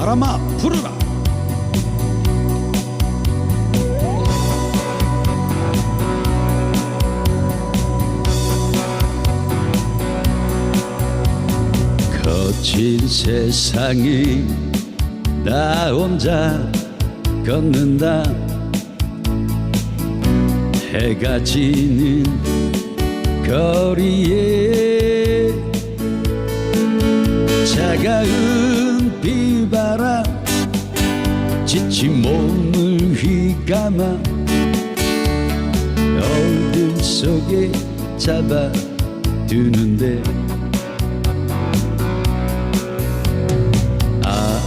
바람아 부르라. 거친 세상이 나 혼자 걷는다. 해가 지는 거리에 차가운 비바람 지친 몸을 휘감아 어둠 속에 잡아두는데 아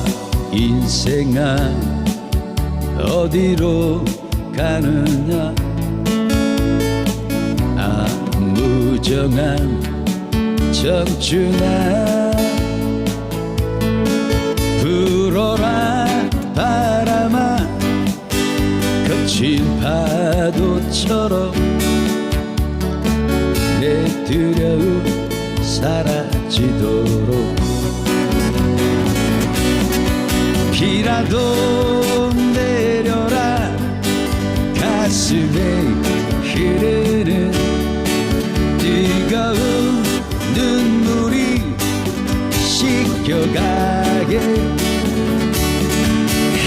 인생아 어디로 가느냐? 아 무정한 청춘아 두려움 사라지도록. 비라도 내려라. 가슴에 흐르는 뜨거운 눈물이 씻겨가게.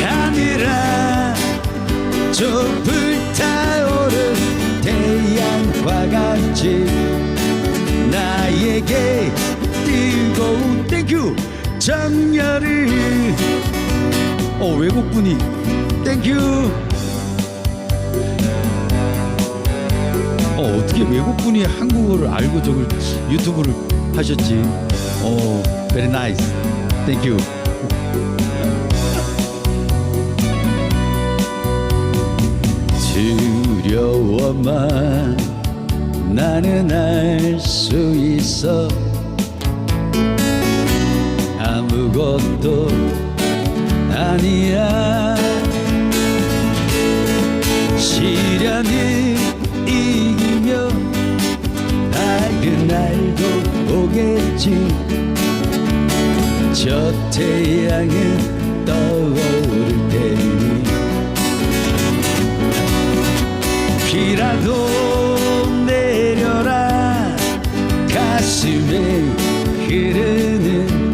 하늘아 저 불타오른 태양과 같이 나에게 뜨거운 땡큐 정열을 어 외국분이 땡큐. 어 어떻게 외국분이 한국어를 알고 저걸 유튜브를 하셨지? 어 very nice. 땡큐 나는 알 수 있어. 아무것도 아니야. 시련을 이기며 밝은 날도 오겠지. 저 태양은 가슴에 흐르는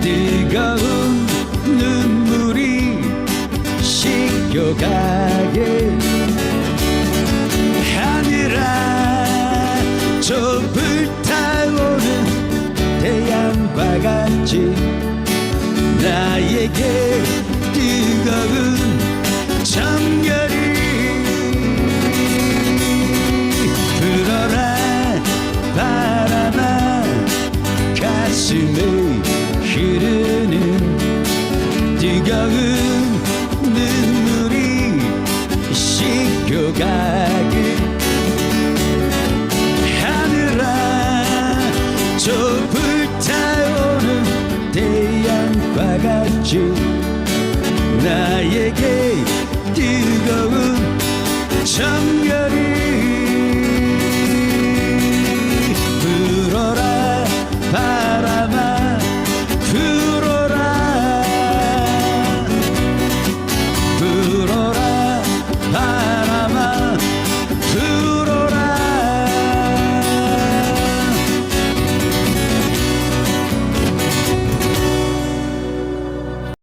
뜨거운 눈물이 씻겨가게. 하늘아 저 불타오른 태양과 같이 나에게 뜨거운 정 뜨거운 눈물이 씻겨가게. 하늘아 저 불타오른 태양과 같이 나에게 뜨거운 정